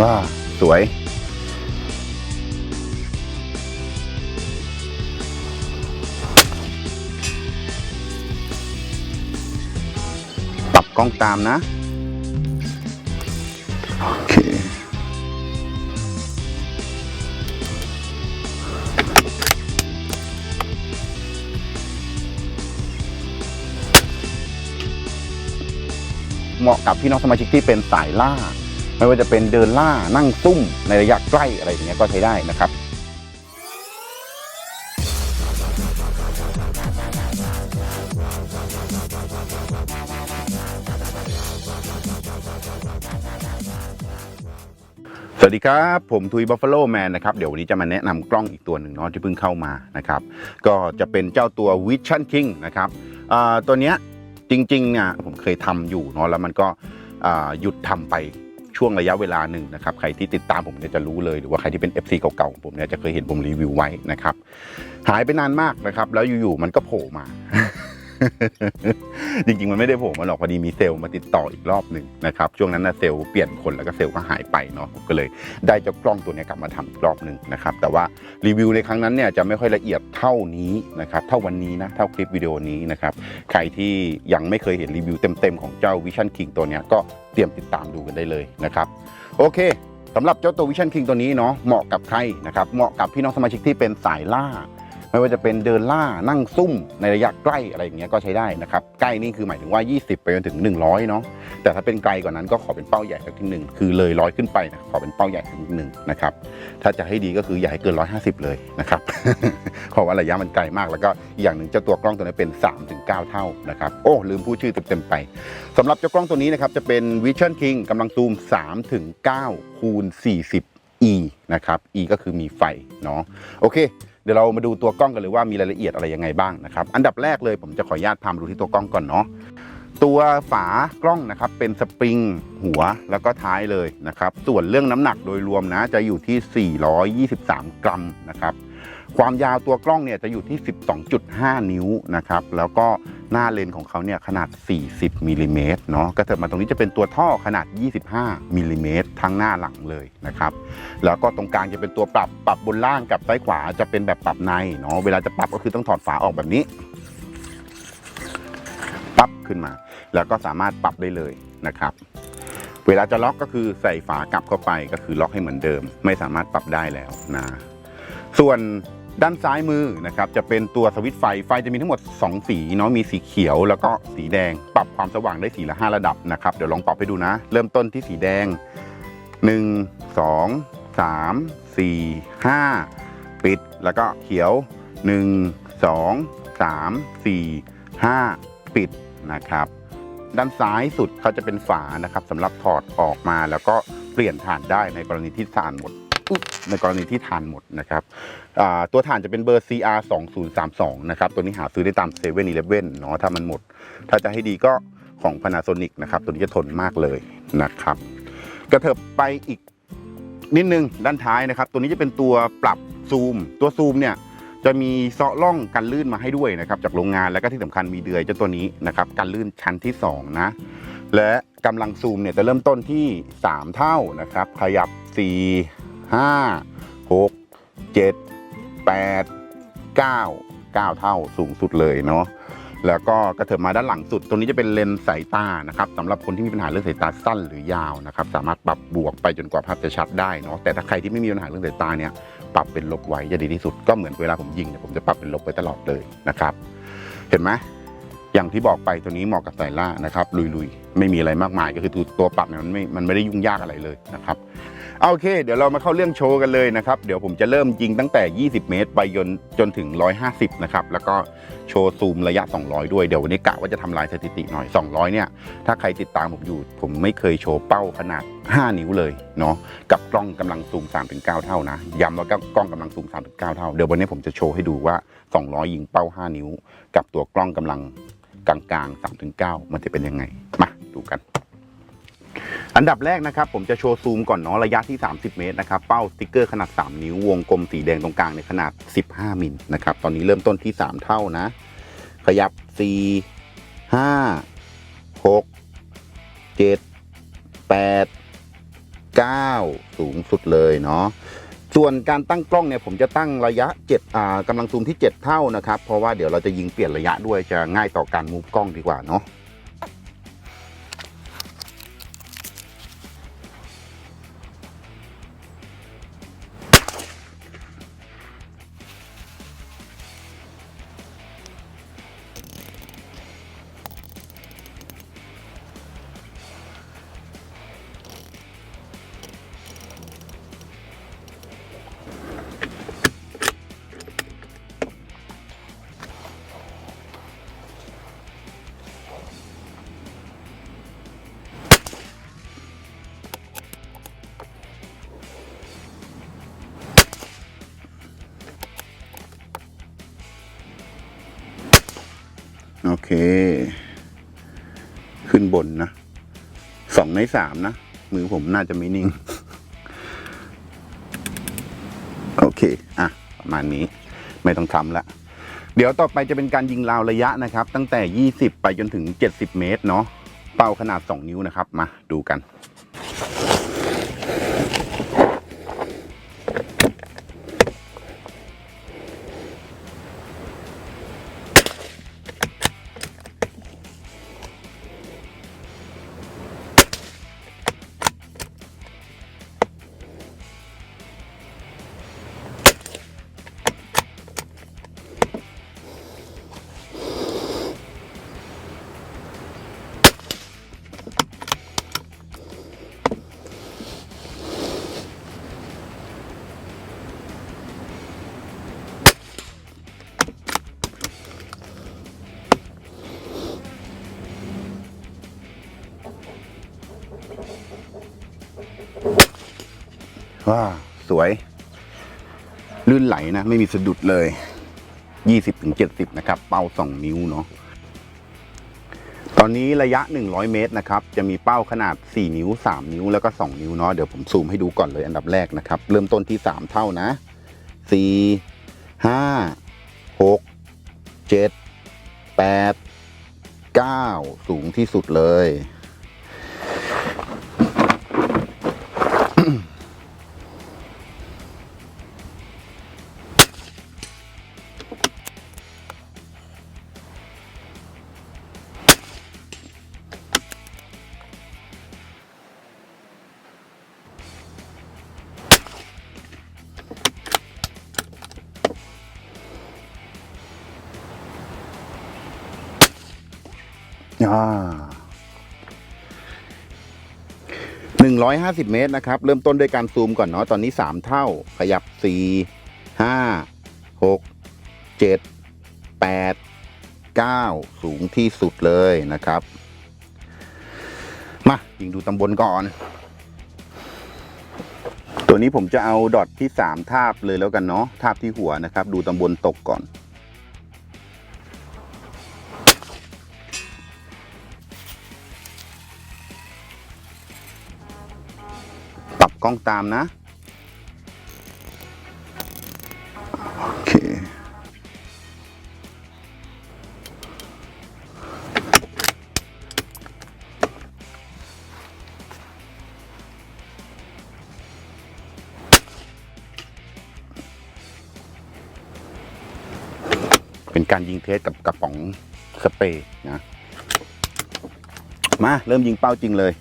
ว้าสวย ปรับกล้องตามนะ โอเคเหมาะกับพี่น้องสมาชิกที่เป็นสายล่า ไม่ว่าจะเป็นเดินล่านั่งซุ่มในระยะใกล้อะไรอย่างเงี้ยก็ใช้ได้นะครับสวัสดีครับ ผมทุยบัฟฟ a โลแมนนะครับ เดี๋ยววันนี้จะมาแนะนำกล้องอีกตัวหนึ่งเนาะที่เพิ่งเข้ามานะครับ ก็จะเป็นเจ้าตัว Vision King นะครับตัวเนี้ยจริงๆเนี่ยผมเคยทำอยู่เนาะแล้วมันก็หยุดทำไป ช่วงระยะเวลาหนึ่งนะครับใครที่ติดตามผมเนี่ยจะรู้เลยหรือว่าใครที่เป็น FC เก่าๆของผมเนี่ยจะเคยเห็นผมรีวิวไว้นะครับหายไปนานมากนะครับแล้วอยู่ๆมันก็โผล่มา จริงๆ มันไม่ได้โผล่มาหรอกพอดีมีเซลล์มาติดต่ออีกรอบหนึ่งนะครับช่วงนั้นนะเซลล์เปลี่ยนคนแล้วก็เซลล์ก็หายไปเนาะผมก็เลยได้เจ้ากล้องตัวนี้กลับมาทำอีกรอบหนึ่งนะครับแต่ว่ารีวิวในครั้งนั้นเนี่ยจะไม่ค่อยละเอียดเท่านี้นะครับเท่าวันนี้นะเท่าคลิปวิดีโอนี้นะครับใครที่ยังไม่เคยเห็นรีวิวเต็มๆของเจ้า Vision King ตัวนี้ก็เตรียมติดตามดูกันได้เลยนะครับโอเคสำหรับเจ้าตัว Vision King ตัวนี้เนาะเหมาะกับใครนะครับเหมาะกับพี่น้องสมาชิกที่เป็นสายล่า ไม่ว่าจะเป็นเดินล่านั่งซุ่มในระยะใกล้อะไรอย่างเงี้ยก็ใช้ได้นะครับใกล้นี่คือหมายถึงว่า 20 ไปจนถึง 100เนาะแต่ถ้าเป็นไกลกว่านั้นก็ขอเป็นเป้าใหญ่สักทีหนึ่งคือเลยร้อยขึ้นไปนะขอเป็นเป้าใหญ่สักนิดหนึ่งนะครับถ้าจะให้ดีก็คืออย่าให้เกิน 150 เลยนะครับเพราะว่าระยะมันไกลมากแล้วก็อย่างหนึ่งเจ้าตัวกล้องตัวนี้เป็น 3-9 เท่านะครับโอ้ลืมพูดชื่อเต็มๆไปสำหรับเจ้ากล้องตัวนี้นะครับจะเป็น Vision King กำลังซูม 3-9คูณ40 e นะครับ e ก็คือมีไฟเนาะโอเค ดี๋ยวเรามาดูตัวกล้องกันเลยว่ามีรายละเอียดอะไรยังไงบ้างนะครับ อันดับแรกเลยผมจะขออนุญาตพามาดูที่ตัวกล้องก่อนเนาะตัวฝากล้องนะครับเป็นสปริงหัวแล้วก็ท้ายเลยนะครับ ส่วนเรื่องน้ำหนักโดยรวมนะจะอยู่ที่ 423 กรัมนะครับ ความยาวตัวกล้องเนี่ยจะอยู่ที่ 12.5 นิ้วนะครับ แล้วก็หน้าเลนส์ของเขาเนี่ยขนาด 40มิลลิเมตรเนาะ ก็เถิดมาตรงนี้จะเป็นตัวท่อขนาด 25มิลลิเมตรทั้งหน้าหลังเลยนะครับ แล้วก็ตรงกลางจะเป็นตัวปรับ ปรับบนล่างกับซ้ายขวาจะเป็นแบบปรับในเนาะ เวลาจะปรับก็คือต้องถอดฝาออกแบบนี้ปรับขึ้นมา แล้วก็สามารถปรับได้เลยนะครับเวลาจะล็อกก็คือใส่ฝากลับเข้าไปก็คือล็อกให้เหมือนเดิม ไม่สามารถปรับได้แล้วนะ ส่วน ด้านซ้ายมือนะครับจะเป็นตัวสวิตช์ไฟไฟจะมีทั้งหมด 2 สีเนาะมีสีเขียวแล้วก็สีแดง ปรับความสว่างได้สีละ 5 ระดับนะครับเดี๋ยวลองปรับให้ดูนะ เริ่มต้นที่สีแดง 1 2 3 4 5 ปิด แล้วก็เขียว 1 2 3 4 5 ปิดนะครับ ด้านซ้ายสุดเขาจะเป็นฝานะครับสำหรับถอดออกมาแล้วก็เปลี่ยนถานได้ในกรณีที่ถ่านหมด ในกรณีที่ถ่านหมดนะครับตัวถ่านจะเป็นเบอร์ CR 2032นะครับตัวนี้หาซื้อได้ตาม7 e เ e ่ e อเนาะถ้ามันหมด ถ้าจะให้ดีก็ของ Panasonic นะครับตัวนี้จะทนมากเลยนะครับ กระเถิบไปอีกนิดนึงด้านท้ายนะครับ ตัวนี้จะเป็นตัวปรับซูม ตัวซูมเนี่ยจะมีเซาะล่องกันลื่นมาให้ด้วยนะครับ จากโรงงานแล้วก็ที่สำคัญมีเดือยเจ้าตัวนี้นะครับกันลื่นชั้นที่ 2 นะ และกำลังซูมเนี่ยจะเริ่มต้นที่ 3 เท่านะครับ ขยับ 4 5 6 7 8 9 9เท่าสูงสุดเลยเนาะแล้วก็กระเถิบมาด้านหลังสุด ตรงนี้จะเป็นเลนส์สายตานะครับสำหรับคนที่มีปัญหาเรื่องสายตาสั้นหรือยาวนะครับ สามารถปรับบวกไปจนกว่าภาพจะชัดได้เนาะแต่ถ้าใครที่ไม่มีปัญหาเรื่องสายตาเนี่ยปรับเป็นลบไว้จะดีที่สุดก็เหมือนเวลาผมยิงเนี่ยผมจะปรับเป็นลบไว้ตลอดเลยนะครับ เห็นไหมอย่างที่บอกไปตัวนี้เหมาะกับสายล่านะครับลุยๆ ไม่มีอะไรมากมายก็คือตัวตัวปรับเนี่ยมันไม่มันไม่ได้ยุ่งยากอะไรเลยนะครับ เอาโอเค เดี๋ยวเรามาเข้าเรื่องโชว์กันเลยนะครับ เดี๋ยวผมจะเริ่มยิงตั้งแต่ 20 เมตร ไปจนจนถึง 150 นะครับ แล้วก็โชว์ซูมระยะ 200 ด้วย เดี๋ยววันนี้กะว่าจะทำลายสถิติหน่อย 200 เนี่ย ถ้าใครติดตามผมอยู่ ผมไม่เคยโชว์เป้าขนาด 5 นิ้วเลยเนาะ กับกล้องกำลังซูม 3-9 เท่านะ ย้ำว่ากล้องกำลังซูม 3-9 เท่า เดี๋ยววันนี้ผมจะโชว์ให้ดูว่า 200 ยิงเป้า 5 นิ้ว กับตัวกล้องกำลังกลางๆ3-9 มันจะเป็นยังไง มาดูกัน อันดับแรกนะครับผมจะโชว์ซูมก่อนเนาะระยะที่ 30 เมตรนะครับเป้าสติ๊กเกอร์ขนาด 3 นิ้ววงกลมสีแดงตรงกลางในขนาด 15 มิลนะครับตอนนี้เริ่มต้นที่ 3 เท่านะ ขยับ 4 5 6 7 8 9 สูงสุดเลยเนาะส่วนการตั้งกล้องเนี่ยผมจะตั้งระยะ7อ่ากำลังซูมที่ 7 เท่านะครับเพราะว่าเดี๋ยวเราจะยิงเปลี่ยนระยะด้วยจะง่ายต่อการมูฟกล้องดีกว่าเนาะ เค ขึ้นบนนะสองในสามนะ มือผมน่าจะไม่นิ่ง โอเค อะ ประมาณนี้ ไม่ต้องทำละ เดี๋ยวต่อไปจะเป็นการยิงราวระยะนะครับ ตั้งแต่ 20 ไปจนถึง 70 เมตร เนาะเป้าขนาด 2 นิ้วนะครับ มาดูกัน ว้าสวย ลื่นไหลนะ ไม่มีสะดุดเลย 20ถึง70 นะครับ เป้า 2 นิ้วเนาะตอนนี้ระยะ 100 เมตรนะครับ จะมีเป้าขนาด 4 นิ้ว 3 นิ้ว แล้วก็ 2 นิ้วเนาะ เดี๋ยวผมซูมให้ดูก่อนเลยอันดับแรกนะครับ เริ่มต้นที่ 3 เท่านะ 4 5 6 7 8 9 สูงที่สุดเลย อ่าหนึ่งร้อยห้าสิบเมตรนะครับ เริ่มต้นด้วยการซูมก่อนเนาะตอนนี้สามเท่า ขยับสี่ห้าหกเจ็ดแปดเก้าสูงที่สุดเลยนะครับ มายิงดูตำบลก่อน ตัวนี้ผมจะเอาดอทที่สามทาบเลยแล้วกันเนาะทาบที่หัวนะครับ ดูตำบลตกก่อน กล้องตามนะ โอเค เป็นการยิงเทสกับกระป๋องสเปรย์นะ มา เริ่มยิงเป้าจริงเลย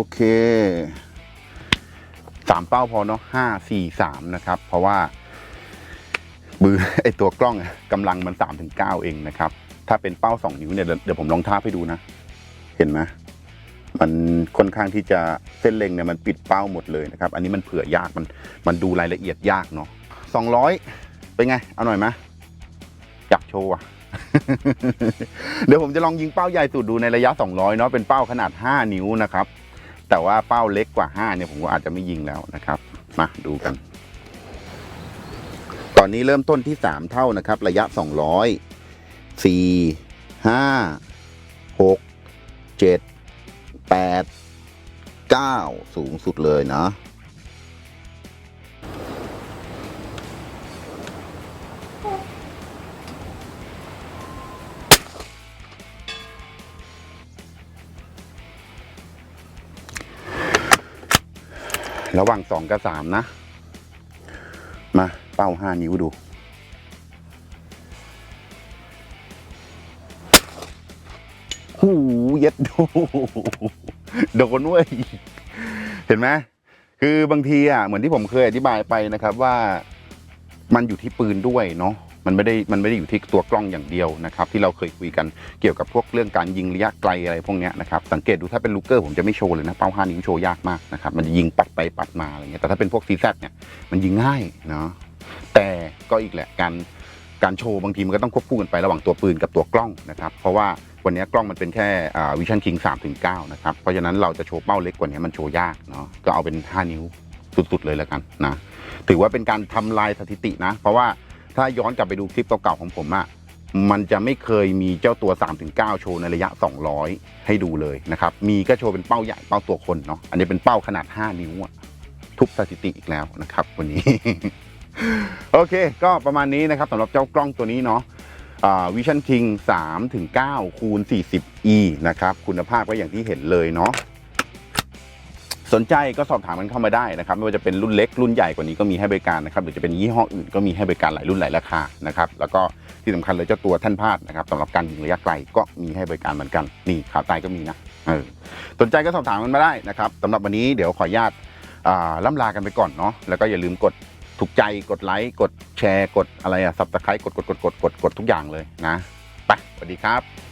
โอเคสามเป้าพอเนาะห้าสี่สามนะครับ เพราะว่ามือไอตัวกล้องอะกำลังมันสามถึงเก้าเองนะครับ ถ้าเป็นเป้าสองนิ้วเนี่ยเดี๋ยวผมลองทาบให้ดูนะ เห็นไหมมันค่อนข้างที่จะเส้นเล็งเนี่ยมันปิดเป้าหมดเลยนะครับ อันนี้มันเผื่อยากมันมันดูรายละเอียดยากเนาะสองร้อยเป็นไง เอาหน่อยไหมอยากโชว์อะเดี๋ยวผมจะลองยิงเป้าใหญ่สุดดูในระยะ 200 เนาะเป็นเป้าขนาด 5 นิ้วนะครับ แต่ว่าเป้าเล็กกว่า 5 เนี่ยผมก็อาจจะไม่ยิงแล้วนะครับ มาดูกัน ตอนนี้เริ่มต้นที่ 3 เท่านะครับ ระยะ 200 4 5 6 7 8 9 สูงสุดเลยนะ ระหว่างสองกับสามนะ มาเป้าห้านิ้วดูหูเย็ดดูโดนเว้ย เห็นไหมคือบางทีอะเหมือนที่ผมเคยอธิบายไปนะครับว่า มันอยู่ที่ปืนด้วยเนาะ มันไม่ได้มันไม่ได้อยู่ที่ตัวกล้องอย่างเดียวนะครับที่เราเคยคุยกันเกี่ยวกับพวกเรื่องการยิงระยะไกลอะไรพวกนี้นะครับสังเกตดูถ้าเป็นลูกเกอร์ผมจะไม่โชว์เลยนะเป้าห้านิ้วโชว์ยากมากนะครับมันจะยิงปัดไปปัดมาอะไรเงี้ยแต่ถ้าเป็นพวกซีแซเนี่ยมันยิงง่ายเนาะแต่ก็อีกแหละการการโชว์บางทีมันก็ต้องควบคู่กันไประหว่างตัวปืนกับตัวกล้องนะครับเพราะว่าวันนี้กล้องมันเป็นแค่วิชั่นคิงสามถึงเก้านะครับเพราะฉะนั้นเราจะโชว์เป้าเล็กกว่านี้มันโชว์ยากเนาะก็เอาเป็น 5 นิ้วสุดๆเลยแล้วกันนะถือว่าเป็นการทำลายสถิตินะ เพราะว่า ถ้าย้อนกลับไปดูคลิปเก่าๆของผมอะมันจะไม่เคยมีเจ้าตัว 3-9 โชว์ในระยะ 200 ให้ดูเลยนะครับ มีก็โชว์เป็นเป้าใหญ่เป้าตัวคนเนาะ อันนี้เป็นเป้าขนาด 5 นิ้วอะทุบสถิติอีกแล้วนะครับวันนี้ โอเค ก็ประมาณนี้นะครับสำหรับเจ้ากล้องตัวนี้เนาะวิชั่นคิง3-9คูณ 40e นะครับ คุณภาพก็อย่างที่เห็นเลยเนาะ สนใจก็สอบถามกันเข้ามาได้นะครับไม่ว่าจะเป็นรุ่นเล็กรุ่นใหญ่กว่านี้ก็มีให้บริการนะครับหรือจะเป็นยี่ห้ออื่นก็มีให้บริการหลายรุ่นหลายราคานะครับแล้วก็ที่สำคัญเลยเจ้าตัวท่านพาดนะครับสำหรับการยิงระยะไกลก็มีให้บริการเหมือนกันนี่ขาใต้ก็มีนะเออสนใจก็สอบถามกันมาได้นะครับสำหรับวันนี้เดี๋ยวขออนุญาตล่ำลากันไปก่อนเนาะแล้วก็อย่าลืมกดถูกใจกดไลค์กดแชร์กดอะไรอะสับตะไคร้กดกดกดกดกดกดทุกอย่างเลยนะไปสวัสดีครับ